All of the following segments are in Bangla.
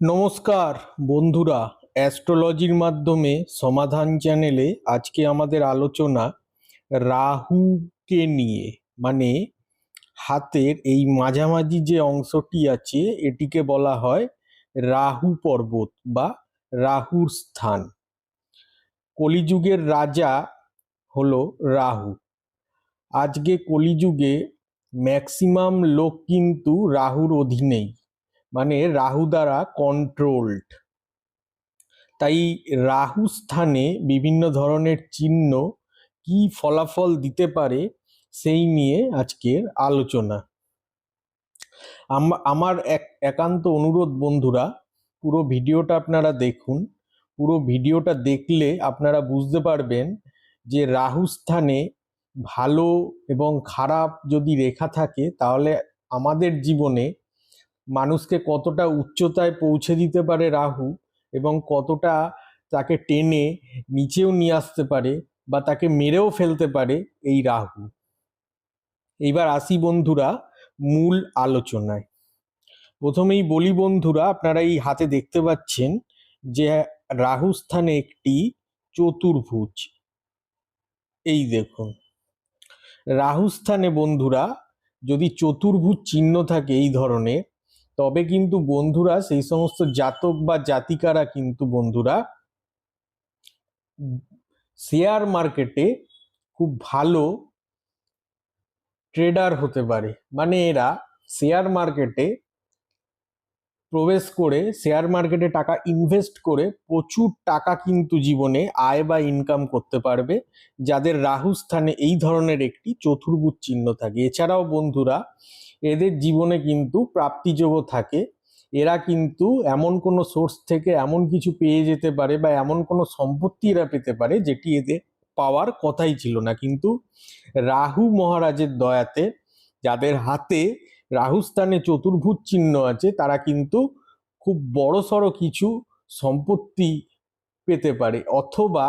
নমস্কার বন্ধুরা, অ্যাস্ট্রোলজির মাধ্যমে সমাধান চ্যানেলে আজকে আমাদের আলোচনা রাহুকে নিয়ে। মানে হাতের এই মাঝামাঝি যে অংশটি আছে, এটিকে বলা হয় রাহু পর্বত বা রাহুর স্থান। কলিযুগের রাজা হলো রাহু। আজকে কলিযুগে ম্যাক্সিমাম লোক কিন্তু রাহুর অধীনেই। মানে রাহু দ্বারা কন্ট্রোলড তাই রাহু স্থানে বিভিন্ন ধরনের চিহ্ন কি ফলাফল দিতে পারে সেই নিয়ে আজকের আলোচনা। আম- আমার এক, একান্ত অনুরোধ বন্ধুরা, পুরো ভিডিওটা আপনারা দেখুন। পুরো ভিডিওটা দেখলে আপনারা বুঝতে পারবেন যে রাহু স্থানে ভালো এবং খারাপ যদি রেখা থাকে, তাহলে আমাদের জীবনে মানুষকে কতটা উচ্চতায় পৌঁছে দিতে পারে রাহু এবং কতটা তাকে টেনে নিচেও নিয়ে আসতে পারে বা তাকে মেরেও ফেলতে পারে এই রাহু। এইবার আসি বন্ধুরা মূল আলোচনায়। প্রথমেই বলি বন্ধুরা, আপনারা এই হাতে দেখতে পাচ্ছেন যে রাহু স্থানে একটি চতুর্ভুজ। এই দেখুন। রাহু স্থানে বন্ধুরা যদি চতুর্ভুজ চিহ্ন থাকে এই ধরনের তবে কিন্তু বন্ধুরা সেই সমস্ত জাতক বা জাতিকারা কিন্তু বন্ধুরা শেয়ার মার্কেটে খুব ভালো ট্রেডার হতে পারে। মানে এরা শেয়ার মার্কেটে প্রবেশ করে শেয়ার মার্কেটে টাকা ইনভেস্ট করে প্রচুর টাকা কিন্তু জীবনে আয় বা ইনকাম করতে পারবে, যাদের রাহু স্থানে এই ধরনের একটি চতুর্ভুজ চিহ্ন থাকে। এছাড়াও বন্ধুরা এদের জীবনে কিন্তু প্রাপ্তিযোগও থাকে। এরা কিন্তু এমন কোনো সোর্স থেকে এমন কিছু পেয়ে যেতে পারে বা এমন কোনো সম্পত্তি এরা পেতে পারে যেটি এদের পাওয়ার কথাই ছিল না। কিন্তু রাহু মহারাজের দয়াতে যাদের হাতে রাহু স্থানে চতুর্ভুজ চিহ্ন আছে, তারা কিন্তু খুব বড়সড় কিছু সম্পত্তি পেতে পারে। অথবা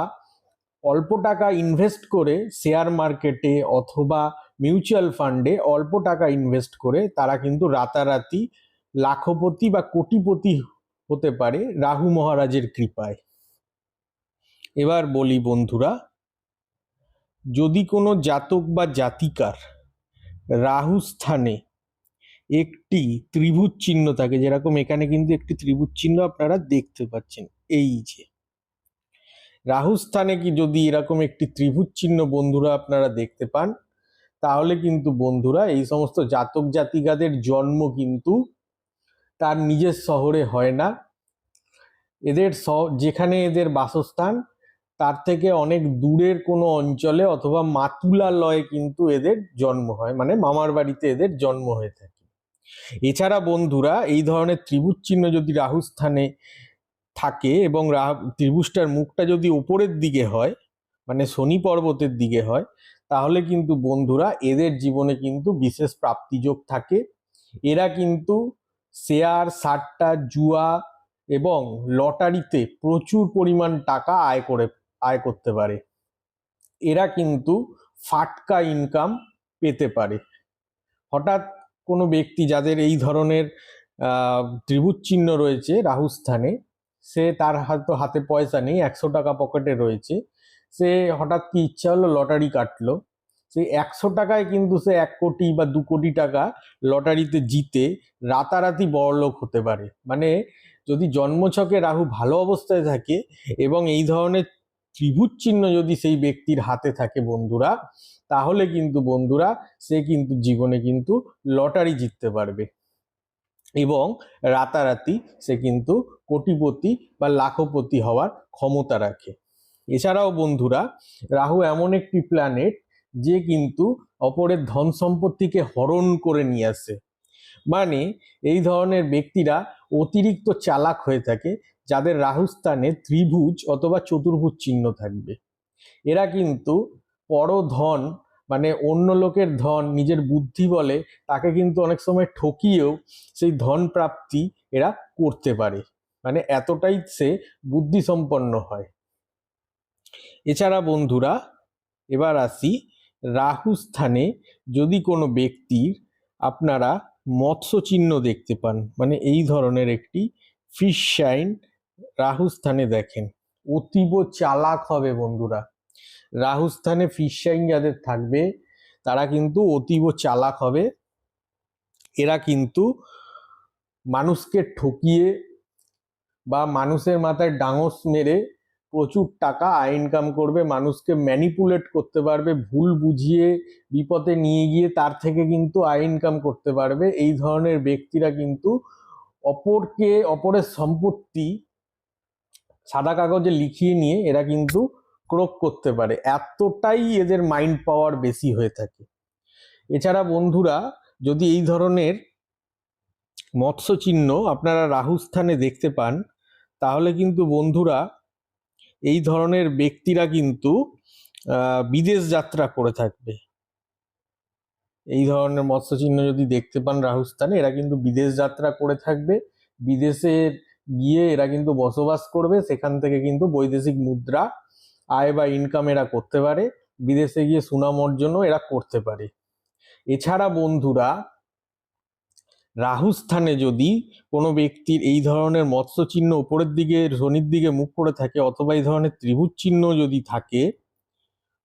অল্প টাকা ইনভেস্ট করে শেয়ার মার্কেটে অথবা মিউচুয়াল ফান্ডে অল্প টাকা ইনভেস্ট করে তারা কিন্তু রাতারাতি লাখপতি বা কোটিপতি হতে পারে রাহু মহারাজের কৃপায়। এবার বলি বন্ধুরা, যদি কোনো জাতক বা জাতিকার রাহু স্থানে একটি ত্রিভুজ চিহ্ন থাকে, যেরকম এখানে কিন্তু একটি ত্রিভুজ চিহ্ন আপনারা দেখতে পাচ্ছেন, এই যে। রাহু স্থানে কি যদি এরকম একটি ত্রিভুজ চিহ্ন বন্ধুরা আপনারা দেখতে পান তাহলে কিন্তু বন্ধুরা এই সমস্ত জাতক জাতিকাদের জন্ম কিন্তু তার নিজের শহরে হয় না। এদের যেখানে এদের বাসস্থান, তার থেকে অনেক দূরের কোনো অঞ্চলে অথবা মাতুলালয়ে কিন্তু এদের জন্ম হয় মানে মামার বাড়িতে এদের জন্ম হয়ে থাকে। এছাড়া বন্ধুরা এই ধরনের ত্রিভুজ চিহ্ন যদি রাহু স্থানে থাকে এবং রাহু, ত্রিভুজটার মুখটা যদি উপরের দিকে হয় মানে শনি পর্বতের দিকে হয় তাহলে কিন্তু বন্ধুরা এদের জীবনে কিন্তু বিশেষ প্রাপ্তিযোগ থাকে। এরা কিন্তু শেয়ার, সাট্টা, জুয়া এবং লটারিতে প্রচুর পরিমাণ টাকা আয় করে, আয় করতে পারে। এরা কিন্তু ফাটকা ইনকাম পেতে পারে। হঠাৎ কোনো ব্যক্তি যাদের এই ধরনের ত্রিভুজ চিহ্ন রয়েছে রাহুস্থানে, সে তার হয়তো হাতে পয়সা নেই, একশো টাকা পকেটে রয়েছে। সে হঠাৎ কি ইচ্ছা হলো? লটারি কাটলো। সেই একশো টাকায় কিন্তু সে এক কোটি বা দু কোটি টাকা লটারিতে জিতে রাতারাতি বড়লোক হতে পারে। মানে যদি জন্মছকে রাহু ভালো অবস্থায় থাকে এবং এই ধরনের ত্রিভুজ চিহ্ন যদি সেই ব্যক্তির হাতে থাকে বন্ধুরা, তাহলে কিন্তু বন্ধুরা সে কিন্তু জীবনে কিন্তু লটারি জিততে পারবে। এবং রাতারাতি সে কিন্তু কোটিপতি বা লাখপতি হওয়ার ক্ষমতা রাখে। এছাড়াও বন্ধুরা, রাহু এমন একটি প্ল্যানেট যে কিন্তু অপরের ধন সম্পত্তিকে হরণ করে নিয়ে আসে। মানে এই ধরনের ব্যক্তিরা অতিরিক্ত চালাক হয়ে থাকে, যাদের রাহুস্থানে ত্রিভুজ অথবা চতুর্ভুজ চিহ্ন থাকবে। এরা কিন্তু পরধন মানে অন্য লোকের ধন, নিজের বুদ্ধি বলে তাকে কিন্তু অনেক সময় ঠকিয়েও সেই ধন প্রাপ্তি এরা করতে পারে। মানে এতটাই সে বুদ্ধিসম্পন্ন হয়। এছাড়া বন্ধুরা, এবার আসি রাহু স্থানে যদি কোনো ব্যক্তির আপনারা মৎস্য চিহ্ন দেখতে পান মানে এই ধরনের একটি ফিশ শাইন রাহু স্থানে দেখেন। অতীব চালাক হবে বন্ধুরা। রাহু স্থানে ফিশ শাইন যাদের থাকবে, তারা কিন্তু অতীব চালাক হবে। এরা কিন্তু মানুষকে ঠকিয়ে বা মানুষের মাথায় ডাঙস মেরে প্রচুর টাকা আয় ইনকাম করবে, মানুষকে ম্যানিপুলেট করতে পারবে, ভুল বুঝিয়ে বিপদে নিয়ে গিয়ে তার থেকে কিন্তু আয় ইনকাম করতে পারবে। এই ধরনের ব্যক্তিরা কিন্তু অপরকে, অপরের সম্পত্তি সাদা কাগজে লিখিয়ে নিয়ে এরা কিন্তু ক্রোক করতে পারে। এতটাই এদের মাইন্ড পাওয়ার বেশি হয়ে থাকে। এছাড়া বন্ধুরা, যদি এই ধরনের মৎস্য চিহ্ন আপনারা রাহুস্থানে দেখতে পান, তাহলে কিন্তু বন্ধুরা এই ধরনের ব্যক্তিরা কিন্তু বিদেশ যাত্রা করে থাকবে। এই ধরনের মৎস্য চিহ্ন যদি দেখতে পান রাহু স্থানে এরা কিন্তু বিদেশ যাত্রা করে থাকবে। বিদেশে গিয়ে এরা কিন্তু বসবাস করবে, সেখান থেকে কিন্তু বৈদেশিক মুদ্রা, আয় বা ইনকাম এরা করতে পারে। বিদেশে গিয়ে সুনাম অর্জনও এরা করতে পারে। এছাড়া বন্ধুরা রাহু স্থানে যদি কোনো ব্যক্তির এই ধরনের মৎস্য চিহ্ন উপরের দিকে, শনির দিকে মুখ করে থাকে অথবা এই ধরনের ত্রিভুজ চিহ্ন যদি থাকে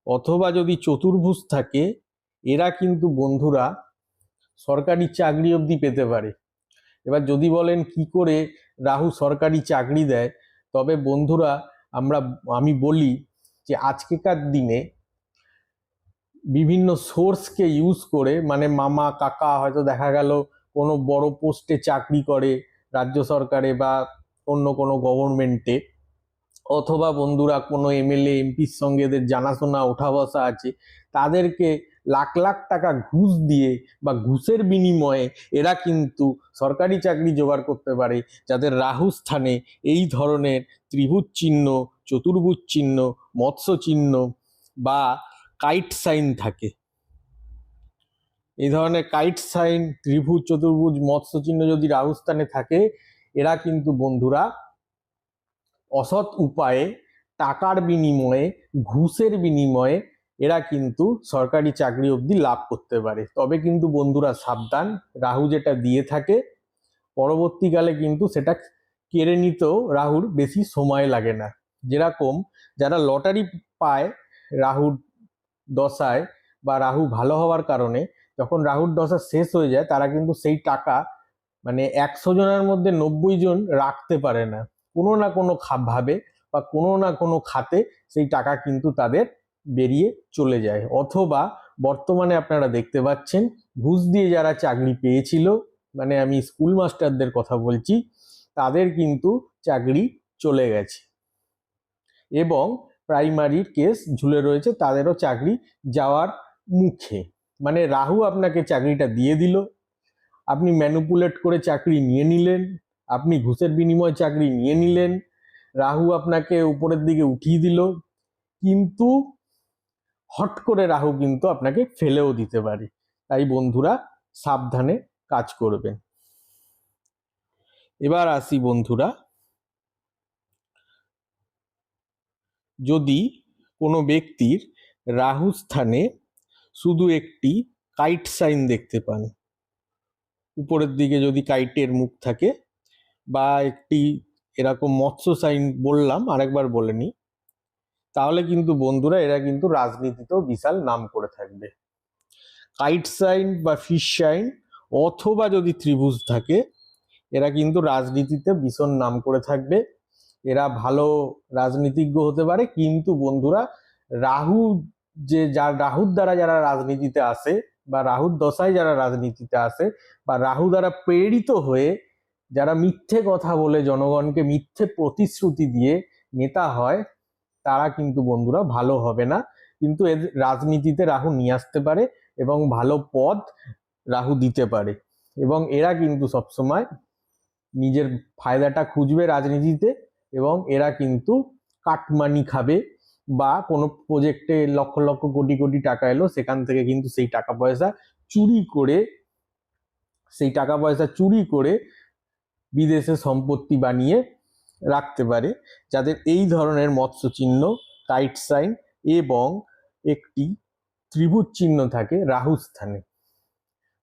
অথবা যদি চতুর্ভুজ থাকে, এরা কিন্তু বন্ধুরা সরকারি চাকরি অবধি পেতে পারে। এবার যদি বলেন কি করে রাহু সরকারি চাকরি দেয়, তবে বন্ধুরা আমরা, আমি বলি যে আজকেকার দিনে বিভিন্ন সোর্সকে ইউজ করে মানে মামা, কাকা হয়তো দেখা গেল কোনো বড় পোস্টে চাকরি করে রাজ্য সরকারে বা অন্য কোনো গভর্নমেন্টে অথবা বন্ধুরা কোনো এমএলএ এমপির সঙ্গে এদের জানাশোনা ওঠা বসা আছে, তাদেরকে লাখ লাখ টাকা ঘুষ দিয়ে বা ঘুষের বিনিময়ে এরা কিন্তু সরকারি চাকরি জোগাড় করতে পারে, যাদের রাহু স্থানে এই ধরনের ত্রিভুজ চিহ্ন, চতুর্ভুজ চিহ্ন, মৎস্য চিহ্ন বা কাইট সাইন থাকে। এই ধরনের কাইট সাইন ত্রিভুজ, চতুর্ভুজ মৎস্য চিহ্ন যদি রাহুস্থানে থাকে, এরা কিন্তু বন্ধুরা অসৎ উপায়ে, টাকার বিনিময়ে, ঘুষের বিনিময়ে এরা কিন্তু সরকারি চাকরি অবধি লাভ করতে পারে। তবে কিন্তু বন্ধুরা সাবধান, রাহু যেটা দিয়ে থাকে, পরবর্তীকালে কিন্তু সেটা কেড়ে নিতেও রাহুর বেশি সময় লাগে না। যেরকম যারা লটারি পায় রাহুর দশায় বা রাহু ভালো হওয়ার কারণে যখন রাহুর দশা শেষ হয়ে যায়, তারা কিন্তু সেই টাকা মানে একশো জনের মধ্যে নব্বই জন রাখতে পারে না। কোনো না কোনো ভাবে বা কোনো না কোনো খাতে সেই টাকা কিন্তু তাদের বেরিয়ে চলে যায়। অথবা বর্তমানে আপনারা দেখতে পাচ্ছেন, ঘুষ দিয়ে যারা চাকরি পেয়েছিল মানে আমি স্কুল মাস্টারদের কথা বলছি, তাদের কিন্তু চাকরি চলে গেছে। এবং প্রাইমারির কেস ঝুলে রয়েছে, তাদেরও চাকরি যাওয়ার মুখে। মানে রাহু আপনাকে চাকরিটা দিয়ে দিল, আপনি ম্যানুপুলেট করে চাকরি নিয়ে নিলেন, আপনি ঘুষের বিনিময়ে চাকরি নিয়ে নিলেন, রাহু আপনাকে উপরের দিকে উঠিয়ে দিল, কিন্তু হট করে রাহু কিন্তু আপনাকে ফেলেও দিতে পারে। তাই বন্ধুরা, সাবধানে কাজ করবেন। এবার আসি বন্ধুরা, যদি কোনো ব্যক্তির রাহু স্থানে শুধু একটি কাইট সাইন দেখতে পান। উপরের দিকে যদি কাইটের মুখ থাকে বা একটি এরকম মৎস্য সাইন বললাম আরেকবার বলে নিই, তাহলে কিন্তু বন্ধুরা এরা কিন্তু রাজনীতিতেও বিশাল নাম করে থাকবে। কাইট সাইন বা ফিশ সাইন অথবা যদি ত্রিভুজ থাকে, এরা কিন্তু রাজনীতিতে ভীষণ নাম করে থাকবে। এরা ভালো রাজনীতিজ্ঞ হতে পারে, কিন্তু বন্ধুরা রাহু যে যার রাহুর দ্বারা যারা রাজনীতিতে আসে বা রাহুর দশায় যারা রাজনীতিতে আসে বা রাহু দ্বারা প্রেরিত হয়ে যারা মিথ্যে কথা বলে জনগণকে মিথ্যে প্রতিশ্রুতি দিয়ে নেতা হয়, তারা কিন্তু বন্ধুরা ভালো হবে না। কিন্তু এর রাজনীতিতে রাহু নিয়ে আসতে পারে এবং ভালো পদ রাহু দিতে পারে। এবং এরা কিন্তু সবসময় নিজের ফায়দাটা খুঁজবে রাজনীতিতে এবং এরা কিন্তু কাটমানি খাবে বা কোনো প্রজেক্টে লক্ষ লক্ষ কোটি কোটি টাকা এলো, সেখান থেকে কিন্তু সেই টাকা পয়সা চুরি করে, সেই টাকা পয়সা চুরি করে বিদেশে সম্পত্তি বানিয়ে রাখতে পারে, যাদের এই ধরনের মৎস্য চিহ্ন কাইট সাইন এবং একটি ত্রিভুজ চিহ্ন থাকে রাহু স্থানে।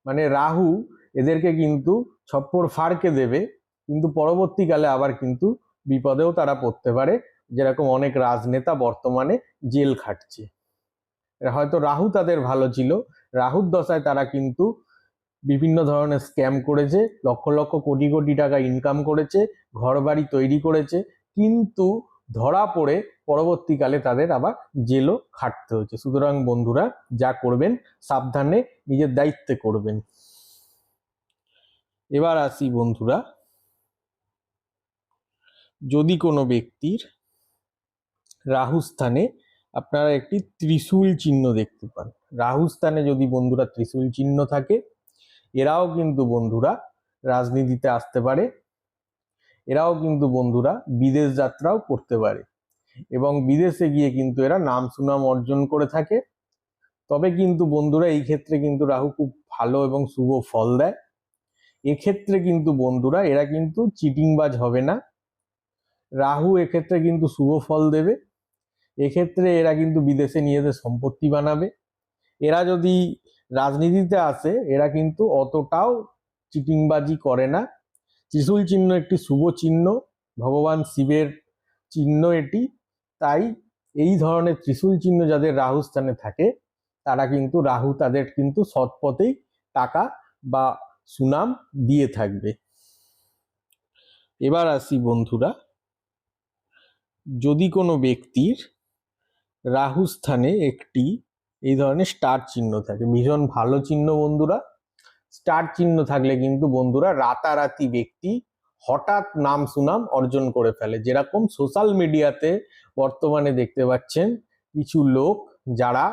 মানে রাহু এদেরকে কিন্তু ছপ্পর ফাড়কে দেবে, কিন্তু পরবর্তীকালে আবার কিন্তু বিপদেও তারা পড়তে পারে। যেরকম অনেক রাজনেতা বর্তমানে জেল খাটছে। হয়তো রাহু তাদের ভালো ছিল। রাহুর দশায় তারা কিন্তু বিভিন্ন ধরনের স্ক্যাম করেছে, লক্ষ লক্ষ কোটি কোটি টাকা ইনকাম করেছে, ঘরবাড়ি তৈরি করেছে, কিন্তু ধরা পড়ে পরবর্তীকালে তাদের আবার জেলও খাটতে হচ্ছে। সুতরাং বন্ধুরা, যা করবেন, সাবধানে নিজের দায়িত্বে করবেন। এবার আসি বন্ধুরা, যদি কোনো ব্যক্তির রাহু স্থানে আপনারা একটি ত্রিশূল চিহ্ন দেখতে পান। রাহু স্থানে যদি বন্ধুরা ত্রিশূল চিহ্ন থাকে, এরাও কিন্তু বন্ধুরা রাজনীতিতে আসতে পারে, এরাও কিন্তু বন্ধুরা বিদেশ যাত্রাও করতে পারে এবং বিদেশে গিয়ে কিন্তু এরা নাম সুনাম অর্জন করে থাকে। তবে কিন্তু বন্ধুরা এই ক্ষেত্রে কিন্তু রাহু খুব ভালো এবং শুভ ফল দেয়। এক্ষেত্রে কিন্তু বন্ধুরা, এরা কিন্তু চিটিংবাজ হবে না। রাহু এক্ষেত্রে কিন্তু শুভ ফল দেবে। এক্ষেত্রে এরা কিন্তু বিদেশে নিজেদের সম্পত্তি বানাবে। এরা যদি রাজনীতিতে আসে, এরা কিন্তু অতটাও চিটিংবাজি করে না। ত্রিশূল চিহ্ন একটি শুভ চিহ্ন, ভগবান শিবের চিহ্ন এটি। তাই এই ধরনের ত্রিশূল চিহ্ন যাদের রাহু স্থানে থাকে, তারা কিন্তু রাহু তাদের কিন্তু সৎ পথেই টাকা বা সুনাম দিয়ে থাকবে। এবার আসি বন্ধুরা, যদি কোনো ব্যক্তির রাহু স্থানে একটি এই ধরনের স্টার চিহ্ন থাকে। ভীষণ ভালো চিহ্ন বন্ধুরা। স্টার চিহ্ন থাকলে কিন্তু বন্ধুরা রাতারাতি ব্যক্তি হঠাৎ নাম সুনাম অর্জন করে ফেলে। যেরকম সোশ্যাল মিডিয়াতে বর্তমানে দেখতে পাচ্ছেন কিছু লোক যারা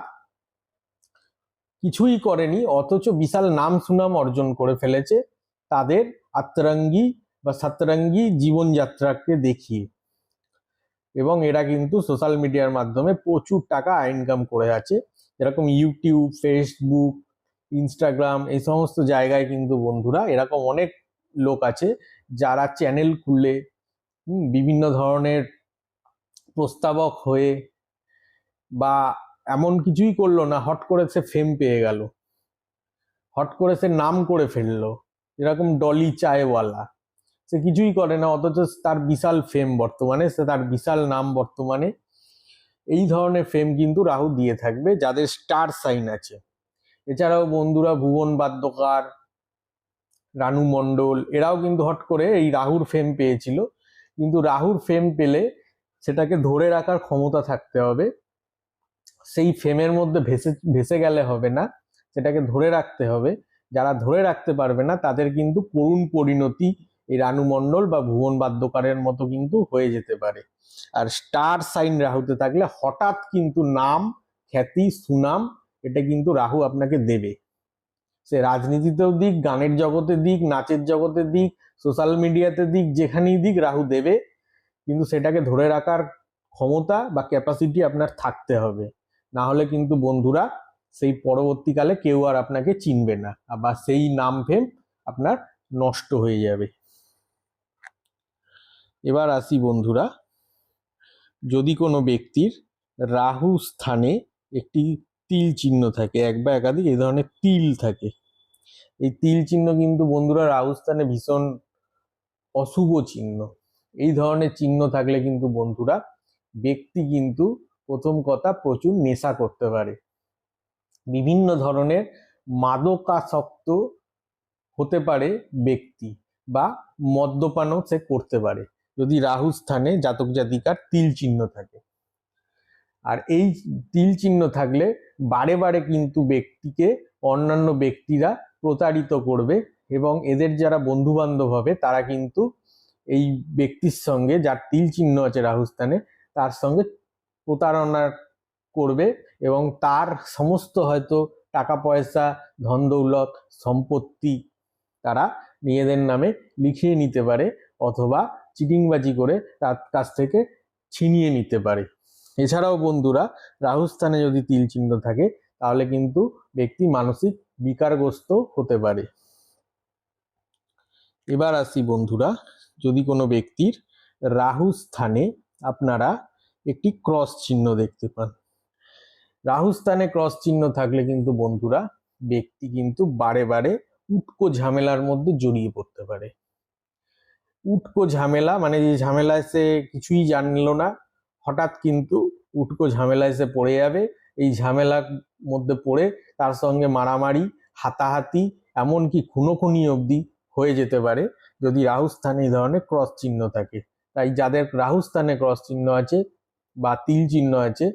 কিছুই করেনি, অথচ বিশাল নাম সুনাম অর্জন করে ফেলেছে, তাদের আত্মরঙ্গী বা সাতরঙ্গী জীবনযাত্রাকে দেখিয়ে। এবং এরা কিন্তু সোশ্যাল মিডিয়ার মাধ্যমে প্রচুর টাকা ইনকাম করে আছে যেরকম ইউটিউব ফেসবুক ইনস্টাগ্রাম এই সমস্ত জায়গায় কিন্তু বন্ধুরা এরকম অনেক লোক আছে যারা চ্যানেল খুলে বিভিন্ন ধরনের প্রস্তাবক হয়ে বা এমন কিছুই করল না, হট করে সে ফেম পেয়ে গেল। হট করে সে নাম করে ফেলল। এরকম ডলি চায়ওয়ালা সে কিছুই করে না, অথচ তার বিশাল ফেম বর্তমানে, সে তার বিশাল নাম বর্তমানে। এই ধরনের ফেম কিন্তু রাহু দিয়ে থাকবে, যাদের স্টার সাইন আছে। এছাড়াও বন্ধুরা ভুবন বাদ্যকার, রানু মণ্ডল, এরাও কিন্তু হট করে এই রাহুর ফেম পেয়েছিল। কিন্তু রাহুর ফেম পেলে সেটাকে ধরে রাখার ক্ষমতা থাকতে হবে। সেই ফেমের মধ্যে ভেসে ভেসে গেলে হবে না, সেটাকে ধরে রাখতে হবে। যারা ধরে রাখতে পারবে না, তাদের কিন্তু করুণ পরিণতি এই রানু মণ্ডল বা ভুবন বাদ্যকারের মতো কিন্তু হয়ে যেতে পারে। আর স্টার সাইন রাহুতে থাকলে হঠাৎ কিন্তু নাম, খ্যাতি, সুনাম, এটা কিন্তু রাহু আপনাকে দেবে। সে রাজনীতিতেও দিক, গানের জগতে দিক, নাচের জগতে দিক, সোশ্যাল মিডিয়াতে দিক, যেখানেই দিক রাহু দেবে। কিন্তু সেটাকে ধরে রাখার ক্ষমতা বা ক্যাপাসিটি আপনার থাকতে হবে। না হলে কিন্তু বন্ধুরা সেই পরবর্তীকালে কেউ আর আপনাকে চিনবে না। বা সেই নাম ফেম আপনার নষ্ট হয়ে যাবে। এবার আসি বন্ধুরা, যদি কোনো ব্যক্তির রাহু স্থানে একটি তিল চিহ্ন থাকে, এক বা একাধিক, এই ধরনের তিল থাকে, এই তিল চিহ্ন কিন্তু বন্ধুরা রাহু স্থানে ভীষণ অশুভ চিহ্ন, এই ধরনের চিহ্ন থাকলে কিন্তু বন্ধুরা ব্যক্তি কিন্তু প্রথম কথা প্রচুর নেশা করতে পারে, বিভিন্ন ধরনের মাদকাসক্ত হতে পারে ব্যক্তি বা মদ্যপানও সে করতে পারে যদি রাহু স্থানে জাতক জাতিকার তিল চিহ্ন থাকে। আর এই তিল চিহ্ন থাকলে বারে বারে কিন্তু ব্যক্তিকে অন্যান্য ব্যক্তিরা প্রতারিত করবে এবং এদের যারা বন্ধু বান্ধব হবে তারা কিন্তু এই ব্যক্তির সঙ্গে যার তিল চিহ্ন আছে রাহু স্থানে তার সঙ্গে প্রতারণা করবে এবং তার সমস্ত হয়তো টাকা পয়সা, ধন দৌলত, সম্পত্তি তারা নিজেদের নামে লিখিয়ে নিতে পারে অথবা চিটিংবাজি করে তার কাছ থেকে ছিনিয়ে নিতে পারে। এছাড়াও বন্ধুরা রাহুস্থানে যদি তিল চিহ্ন থাকে, তাহলে কিন্তু ব্যক্তি মানসিক বিকারগ্রস্ত হতে পারে। এবার আসি বন্ধুরা, যদি কোনো ব্যক্তির রাহু স্থানে আপনারা একটি ক্রস চিহ্ন দেখতে পান। রাহু স্থানে ক্রস চিহ্ন থাকলে কিন্তু বন্ধুরা, ব্যক্তি কিন্তু বারে বারে উটকো ঝামেলার মধ্যে জড়িয়ে পড়তে পারে। উটকো ঝামেলা মানে যে ঝামেলায় সে কিছুই জানলো না, হঠাৎ কিন্তু উটকো ঝামেলায় সে পড়ে যাবে। এই ঝামেলার মধ্যে পড়ে তার সঙ্গে মারামারি, হাতাহাতি, এমনকি খুনোখুনি অবধি হয়ে যেতে পারে যদি রাহুস্থানে এই ধরনের ক্রস চিহ্ন থাকে। তাই যাদের রাহুস্থানে ক্রস চিহ্ন আছে বা তিল চিহ্ন আছে,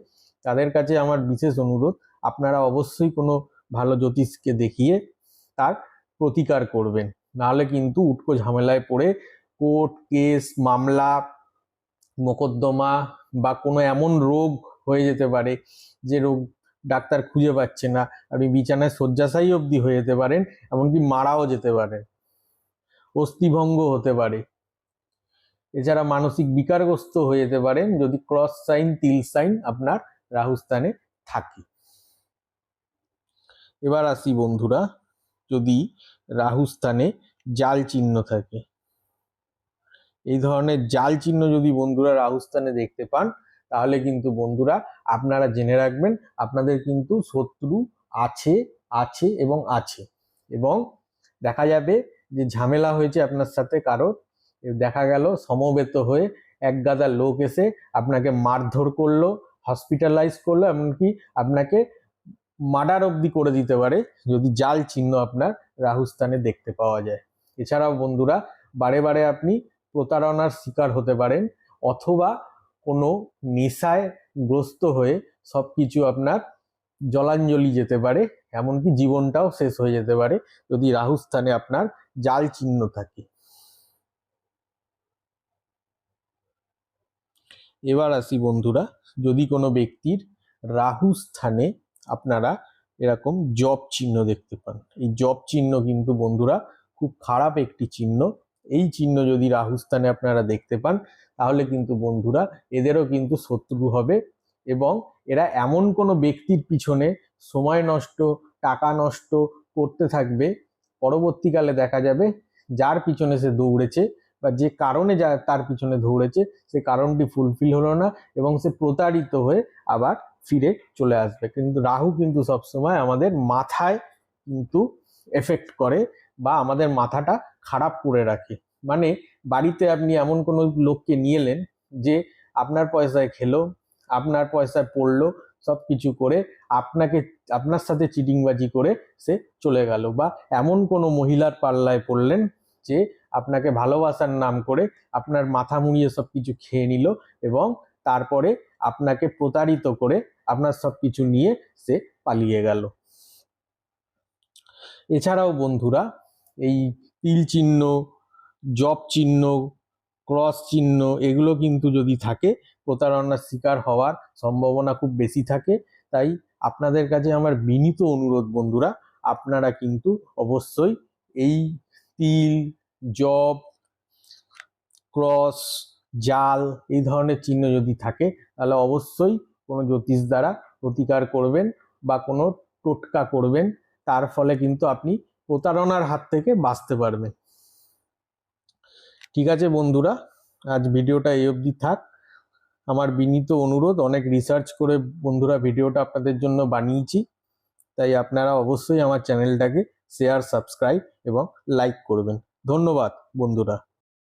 তাদের কাছে আমার বিশেষ অনুরোধ, আপনারা অবশ্যই কোনো ভালো জ্যোতিষকে দেখিয়ে তার প্রতিকার করবেন। নাহলে কিন্তু উটকো ঝামেলায় পড়ে কোর্ট কেস, মামলা, মোকদ্দমা বা কোনো এমন রোগ হয়ে যেতে পারে যে রোগ ডাক্তার খুঁজে পাচ্ছে না। আপনি বিছানায় শয্যাশায়ী অবধি হয়ে যেতে পারেন, এমনকি মারাও যেতে পারেন। অস্থিভঙ্গ হতে পারে। এছাড়া মানসিক বিকারগ্রস্ত হয়ে যেতে পারেন যদি ক্রস সাইন, তিল সাইন আপনার রাহুস্থানে থাকে। এবার আসি বন্ধুরা, যদি রাহুস্থানে জাল চিহ্ন থাকে। এই ধরনের জাল চিহ্ন যদি বন্ধুরা রাহুস্থানে দেখতে পান, তাহলে কিন্তু বন্ধুরা আপনারা জেনে রাখবেন আপনাদের কিন্তু শত্রু আছে আছে এবং আছে। এবং দেখা যাবে যে ঝামেলা হয়েছে আপনার সাথে কারও দেখা গেল সমবেত হয়ে এক গাদা লোক এসে আপনাকে মারধর করল হসপিটালাইজ করল, এমনকি আপনাকে মার্ডার অবধি করে দিতে পারে যদি জাল চিহ্ন আপনার রাহুস্থানে দেখতে পাওয়া যায়। এছাড়াও বন্ধুরা বারে বারে আপনি প্রতারণার শিকার হতে পারেন অথবা কোনো নেশায় গ্রস্ত হয়ে সব কিছু আপনার জলাঞ্জলি যেতে পারে, এমনকি জীবনটাও শেষ হয়ে যেতে পারে যদি রাহুস্থানে আপনার জাল চিহ্ন থাকে। এবার আসি বন্ধুরা, যদি কোনো ব্যক্তির রাহু স্থানে আপনারা এরকম জব চিহ্ন দেখতে পান, এই জব চিহ্ন কিন্তু বন্ধুরা খুব খারাপ একটি চিহ্ন। এই চিহ্ন যদি রাহু স্থানে আপনারা দেখতে পান, তাহলে কিন্তু বন্ধুরা এদেরও কিন্তু শত্রু হবে এবং এরা এমন কোনো ব্যক্তির পিছনে সময় নষ্ট, টাকা নষ্ট করতে থাকবে। পরবর্তীকালে দেখা যাবে যার পিছনে সে দৌড়েছে বা যে কারণে যা তার পিছনে দৌড়েছে, সে কারণটি ফুলফিল হলো না এবং সে প্রতারিত হয়ে আবার ফিরে চলে আসবে। কিন্তু রাহু কিন্তু সবসময় আমাদের মাথায় কিন্তু এফেক্ট করে বা আমাদের মাথাটা খারাপ করে রাখে। মানে বাড়িতে আপনি এমন কোনো লোককে নিয়ে এলেন যে আপনার পয়সায় খেলো, আপনার পয়সায় পড়ল সব কিছু করে আপনাকে, আপনার সাথে চিটিংবাজি করে সে চলে গেল। বা এমন কোনো মহিলার পাল্লায় পড়লেন যে আপনাকে ভালোবাসার নাম করে আপনার মাথা মুড়িয়ে সব কিছু খেয়ে নিল এবং তারপরে আপনাকে প্রতারিত করে আপনার সব কিছু নিয়ে সে পালিয়ে গেল। এছাড়াও বন্ধুরা, এই তিল চিহ্ন, জব চিহ্ন, ক্রস চিহ্ন এগুলো কিন্তু যদি থাকে প্রতারণার শিকার হওয়ার সম্ভাবনা খুব বেশি থাকে। তাই আপনাদের কাছে আমার বিনীত অনুরোধ বন্ধুরা, আপনারা কিন্তু অবশ্যই এই তিল, জব, ক্রস, জাল এই ধরনের চিহ্ন যদি থাকে তাহলে অবশ্যই কোনো জ্যোতিষ দ্বারা প্রতিকার করবেন বা কোনো টোটকা করবেন। তার ফলে কিন্তু আপনি প্রতারণার হাত থেকে বাঁচতে পারবে। ঠিক আছে বন্ধুরা, আজ ভিডিওটা এই অবধি থাক। আমার বিনীত অনুরোধ, অনেক রিসার্চ করে বন্ধুরা ভিডিওটা আপনাদের জন্য বানিয়েছি। তাই আপনারা অবশ্যই আমার চ্যানেলটাকে শেয়ার সাবস্ক্রাইব এবং লাইক করবেন। ধন্যবাদ বন্ধুরা।